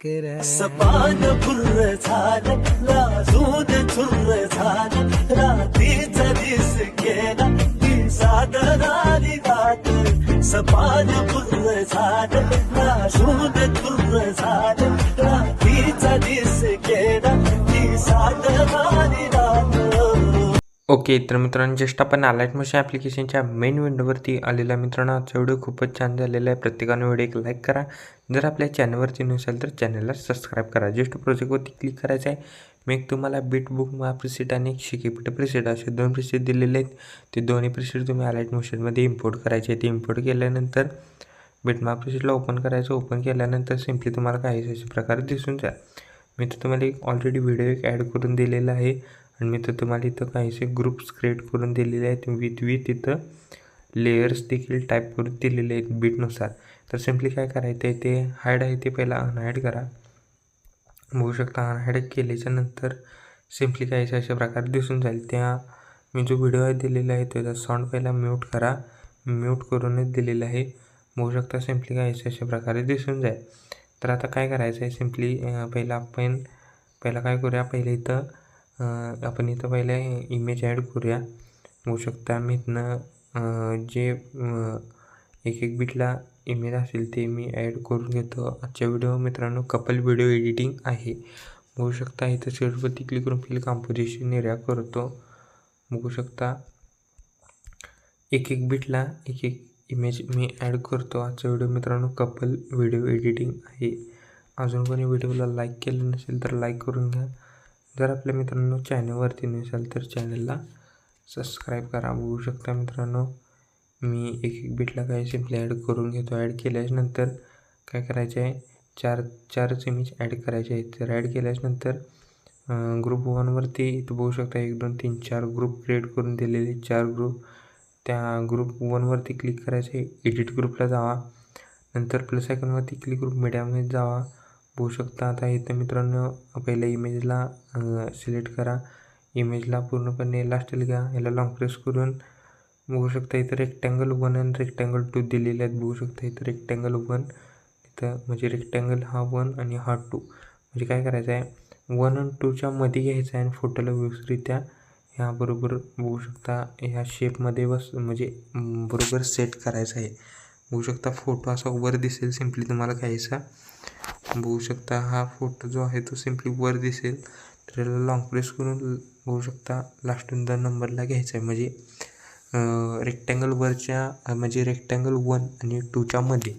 सपान फुर्र झालं लाजून चुर्र झालं रात्रीचा दिस ओके तर मित्रांनो जस्ट आपण अलाइट मशीन ॲप्लिकेशनच्या मेन विंडोवरती आलेला मित्रांनो आजचा व्हिडिओ खूपच छान झालेला आहे. प्रत्येकाने व्हिडिओ एक लाईक करा. जर आपल्या चॅनलवरती नसेल तर चॅनलला सबस्क्राईब करा. जस्ट प्रोजेक्टवरती क्लिक करायचं आहे. मी एक तुम्हाला बीट बुक मा प्रिसेट आणि एक शिकेपीठ प्रिसेट असे दोन प्रिसेट दिलेले आहेत. ते दोन्ही प्रिसेट तुम्ही अलाइट मशीनमध्ये इम्पोर्ट करायचे ते इम्पोर्ट केल्यानंतर बिटमा प्रिसेटला ओपन करायचं. ओपन केल्यानंतर सिम्पली तुम्हाला काही अशा प्रकारे दिसून जाईल मी तर तुम्हाला एक ऑलरेडी व्हिडिओ एक ॲड करून दिलेला आहे. आणि मी तर तुम्हाला इथं काहीसे ग्रुप्स क्रिएट करून दिलेले आहेत. विथ विथ इथं लेयर्स देखील टाईप करून दिलेले आहेत बीटनुसार तर सिम्पली काय करायचं आहे ते हायड आहे ते पहिला अनहायड करा. बघू शकता अनहायड केल्याच्यानंतर सिम्पली काहीसे अशा प्रकारे दिसून जाईल. त्या मी जो व्हिडिओ आहे दिलेला आहे त्याचा साऊंड पहिला म्यूट करा. म्यूट करूनच दिलेला आहे. बघू शकता सिम्पली काहीसे अशा प्रकारे दिसून जाईल. तर आता काय करायचं आहे? सिम्पली पहिला आपण पहिला काय करूया? पहिले इथं आपण इथं पहिले इमेज ॲड करूया. बघू शकता मी इथनं जे एक एक बिटला इमेज असेल ते मी ॲड करून घेतो. आजच्या व्हिडिओ मित्रांनो कपल व्हिडिओ एडिटिंग आहे. बघू शकता इथं सेटवरती क्लिक करून फिल कॉम्पोजिशन एरिया करतो. बघू शकता एक एक बिटला एक एक इमेज मी ॲड करतो. आजचा व्हिडिओ मित्रांनो कपल व्हिडिओ एडिटिंग आहे. अजून कोणी व्हिडिओला लाईक केलं नसेल तर लाईक करून घ्या. जर आपल्या मित्रांनो चॅनलवरती नसाल तर चॅनलला सबस्क्राईब करा. बघू शकता मित्रांनो मी एक एक बीटला काही सिम्पली ॲड करून घेतो. ॲड केल्याच्यानंतर काय करायचं आहे चार चारच इमेज ॲड करायचे आहेत. तर ॲड केल्याच्यानंतर ग्रुप वनवरती इथं बघू शकता एक दोन तीन चार ग्रुप क्रिएट करून दिलेले चार ग्रुप त्या ग्रुप वनवरती क्लिक करायचे एडिट ग्रुपला जावा. नंतर प्लस आयकॉनवरती क्लिक ग्रुप मीडियामध्ये जावा. बघू शकता. आता इथं मित्रांनो पहिल्या इमेजला सिलेक्ट करा. इमेजला पूर्णपणे लास्टला घ्या. याला लॉंग प्रेस करून बघू शकता इथं रेक्टँगल वन आणि रेक्टँगल टू दिलेले आहेत. बघू शकता इथं रेक्टँगल वन इथं म्हणजे रेक्टँगल हा वन आणि हा टू म्हणजे काय करायचं आहे वन आणि टूच्या मध्ये घ्यायचं आहे आणि फोटोला व्यवस्थितरित्या ह्याबरोबर बघू शकता ह्या शेपमध्ये बस म्हणजे बरोबर सेट करायचं आहे. बघू शकता फोटो असा वर दिसेल. सिम्पली तुम्हाला घ्यायचा. बघू शकता हा फोटो जो आहे तो सिम्पली वर दिसेल. तर याला लॉंग प्रेस करून बघू शकता लास्टून दोन नंबरला घ्यायचा आहे. म्हणजे रेक्टँगल वरच्या म्हणजे रेक्टँगल वन आणि टूच्या मध्ये.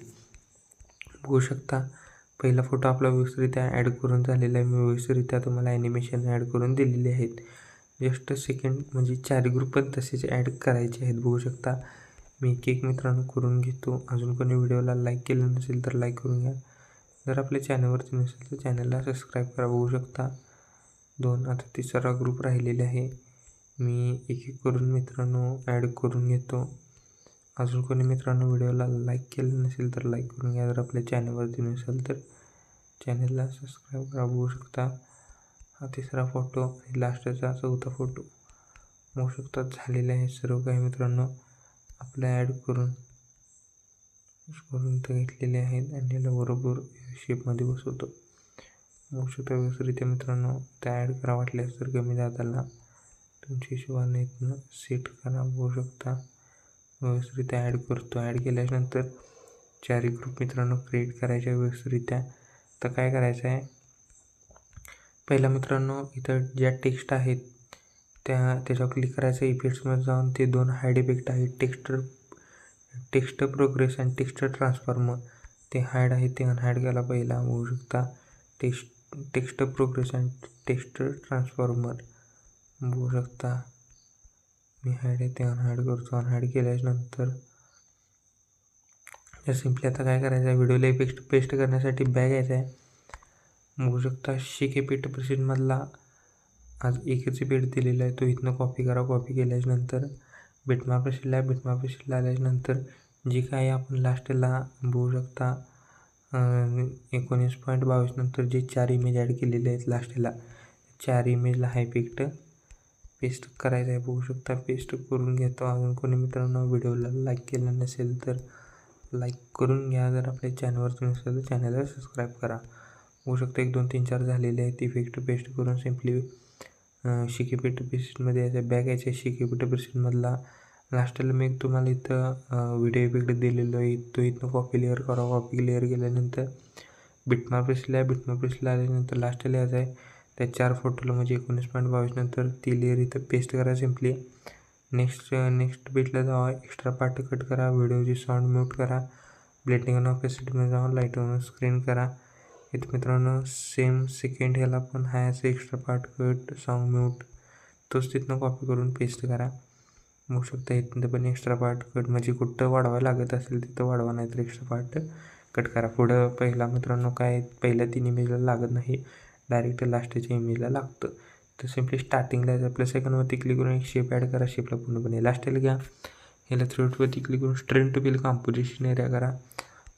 बघू शकता पहिला फोटो आपला व्यवस्थितरित्या ॲड करून झालेला आहे. मी व्यवस्थितरित्या तुम्हाला ॲनिमेशन ॲड करून दिलेले आहेत. जस्ट सेकंड म्हणजे चार ग्रुप पण तसेच ॲड करायचे आहेत. बघू शकता मी एक एक मित्रांनो करून घेतो. अजून कोणी व्हिडिओला लाईक केलं नसेल तर लाईक करून घ्या. जर आपल्या चॅनलवरती नसेल तर चॅनलला सबस्क्राईब करा. बघू शकता दोन आता तिसरा ग्रुप राहिलेले आहे. मी एक एक करून मित्रांनो ॲड करून घेतो. अजून कोणी मित्रांनो व्हिडिओला लाईक केलं नसेल तर लाईक करून घ्या. जर आपल्या चॅनलवरती नसेल तर चॅनलला सबस्क्राईब करा. बघू शकता हा तिसरा फोटो आणि लास्टचा चौथा फोटो बघू शकता झालेला आहे सर्व काही मित्रांनो. आपला ॲड करून करून इथं घेतलेले आहेत आणि याला बरोबर शेपमध्ये बसवतो. बघू शकता व्यवस्थितरित्या मित्रांनो त्या ॲड करा वाटल्यास तर कमी जाताना तुमच्या हिशोबाने इथनं सेट करा. बघू शकता व्यवस्थितरित्या ॲड करतो. ॲड केल्यानंतर चारही ग्रुप मित्रांनो क्रिएट करायच्या व्यवस्थितरित्या. तर काय करायचं आहे पहिला मित्रांनो इथं ज्या टेक्स्ट आहेत त्या त्याच्यावर क्लिक करायचं. इफेक्ट्समध्ये जाऊन ते दोन हायड इफेक्ट आहेत. टेक्स्टर टेक्स्ट प्रोग्रेस आणि टेक्स्ट ट्रान्सफॉर्मर. ते हायड आहे ते अनहायड केला पहिला बघू शकता. टेक्स्ट टेक्स्ट प्रोग्रेस आणि टेक्स्ट ट्रान्सफॉर्मर. बघू शकता. मी हायड आहे ते अनहायड करतो. अनहायड केल्यानंतर तर सिम्पली आता काय करायचं आहे? व्हिडिओला इफेक्ट पेस्ट करण्यासाठी बॅग यायचा आहे. बघू शकता. शिके पीठ प्रेसिडमधला आज एकच पेट दिलेला आहे. तो इथनं कॉपी करा कॉपी केल्याच्यानंतर बिटमार्क प्रेसिडला बिटमार्क बिटमा आल्यानंतर आल्याच्यानंतर जे काही आपण लास्टला बघू शकता एकोणीस पॉईंट बावीस नंतर जे चार इमेज ॲड केलेले आहेत लास्टला चार इमेजला हाय पिक्ट पेस्ट करायचं आहे. बघू शकता पेस्ट करून घेतो. अजून कोणी मित्रांनो व्हिडिओला लाईक केला नसेल तर लाईक करून घ्या. जर आपल्या चॅनलवरती नसेल तर चॅनलला सबस्क्राईब करा. होऊ शकतं एक दोन तीन चार झालेले आहेत. इफेक्ट पेस्ट करून सिम्पली शिकीपीठ पेस्टमध्ये यायचं बॅग यायच्या. शिकीपीठ पेस्टमधला लास्टला मी एक तुम्हाला इथं व्हिडिओ इफेक्ट दिलेलो आहे. तो इथनं कॉपी लेअर करा. कॉपी लेअर केल्यानंतर बिटमा प्रेसला बिटमा प्रेसला आल्यानंतर लास्टला यायचं आहे. त्या चार फोटोला म्हणजे एकोणीस पॉईंट बावीस नंतर ती लेअर इथं पेस्ट करा सिम्पली नेक्स्ट नेक्स्ट बीटला जावा. एक्स्ट्रा पार्ट कट करा. व्हिडिओची साऊंड म्यूट करा. ब्लेटिंग ऑन ऑफिसमध्ये जाऊन लाइट ऑन स्क्रीन करा. इथं मित्रांनो सेम सेकंड ह्याला पण हाय असं extra part cut sound mute तोच तिथनं कॉपी करून पेस्ट करा. बघू शकता इथनं पण एक्स्ट्रा पार्ट कट म्हणजे कुठं वाढवायला लागत असेल तिथं वाढवा नाही तर एक्स्ट्रा पार्ट कट करा. पुढं पहिला मित्रांनो काय पहिल्या तीन इमेजला लागत नाही डायरेक्ट लास्टच्या इमेजला लागतं. तर सिम्पली स्टार्टिंगला आपल्या सेकंडवरती क्लिक करून एक शेप ॲड करा शेपला पूर्णपणे. लास्टला घ्या ह्याला थ्रोटवरती क्लिक करून stretch to fill composition area करा.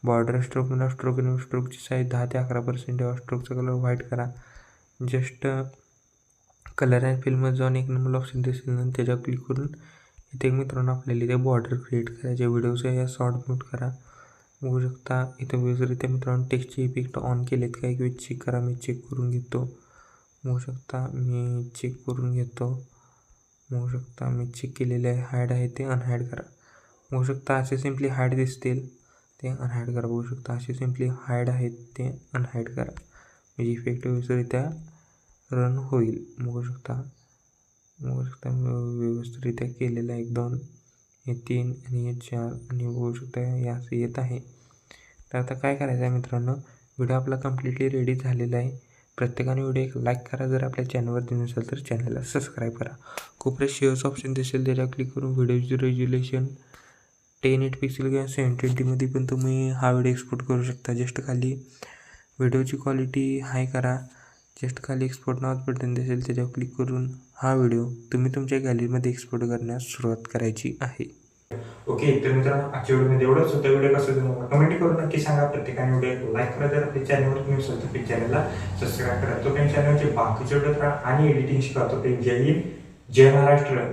बॉर्डर स्ट्रोक म्हणा स्ट्रोक आणि स्ट्रोकची साईज दहा ते अकरा पर्सेंट ठेवा स्ट्रोकचा कलर व्हाईट करा. जस्ट कलर अँड फिल्ममध्ये जाऊन एक नंबर ऑप्शन दिसेल आणि त्याच्यावर क्लिक करून इथे एक मित्रांनो आपल्याला इथे बॉर्डर क्रिएट करायचे. व्हिडिओचं या शॉर्ट म्यूट करा. बघू शकता इथं व्यवस्थित मित्रांनो टेक्स्टचे इफेक्ट ऑन केले आहेत का? एक वेळ चेक करा. मी चेक करून घेतो. बघू शकता मी चेक करून घेतो. बघू शकता मी चेक केलेले आहे. हायड आहे ते अनहायड करा. बघू शकता असे सिम्पली हायड दिसतील. ते अनहाईड करा बघू शकता. असे सिम्पली हाईड आहेत ते अनहाईड करा. म्हणजे इफेक्ट व्यवस्थितरित्या रन होईल. बघू शकता. बघू शकता व्यवस्थितरित्या केलेलं आहे एक दोन हे तीन आणि हे चार आणि बघू शकता हे असं येत आहे. तर आता काय करायचं आहे मित्रांनो? व्हिडिओ आपला कम्प्लिटली रेडी झालेला आहे. प्रत्येकाने व्हिडिओ एक लाईक करा. जर आपल्या चॅनलवरती नसेल तर चॅनलला सबस्क्राईब करा. खूप शेअर्स ऑप्शन दिसेल त्याच्यावर क्लिक करून व्हिडिओचे रेज्युलेशन टेन एट पिक्सेल किंवा सेवन ट्वेंटीमध्ये पण तुम्ही हा व्हिडिओ एक्सपोर्ट करू शकता. जस्ट खाली व्हिडिओची क्वालिटी हाय करा. जस्ट खाली एक्सपोर्ट नावात बटन दिसेल त्याच्यावर क्लिक करून हा व्हिडिओ तुम्ही तुमच्या गॅलरीमध्ये एक्सपोर्ट करण्यास सुरुवात करायची आहे. ओके तर मित्रांनो आजच्या व्हिडिओमध्ये एवढंच. होतं व्हिडिओ कसं तुम्हाला कमेंट करून नक्की सांगा. प्रत्येकाने व्हिडिओ लाईक करा. जर आपल्या चॅनलवर तुम्ही असाल तर प्लीज चॅनलला सबस्क्राईब करा तो चॅनलचे बाकीचे व्हिडिओ करा आणि एडिटिंग शिकवतो ते जय हिंद जय महाराष्ट्र.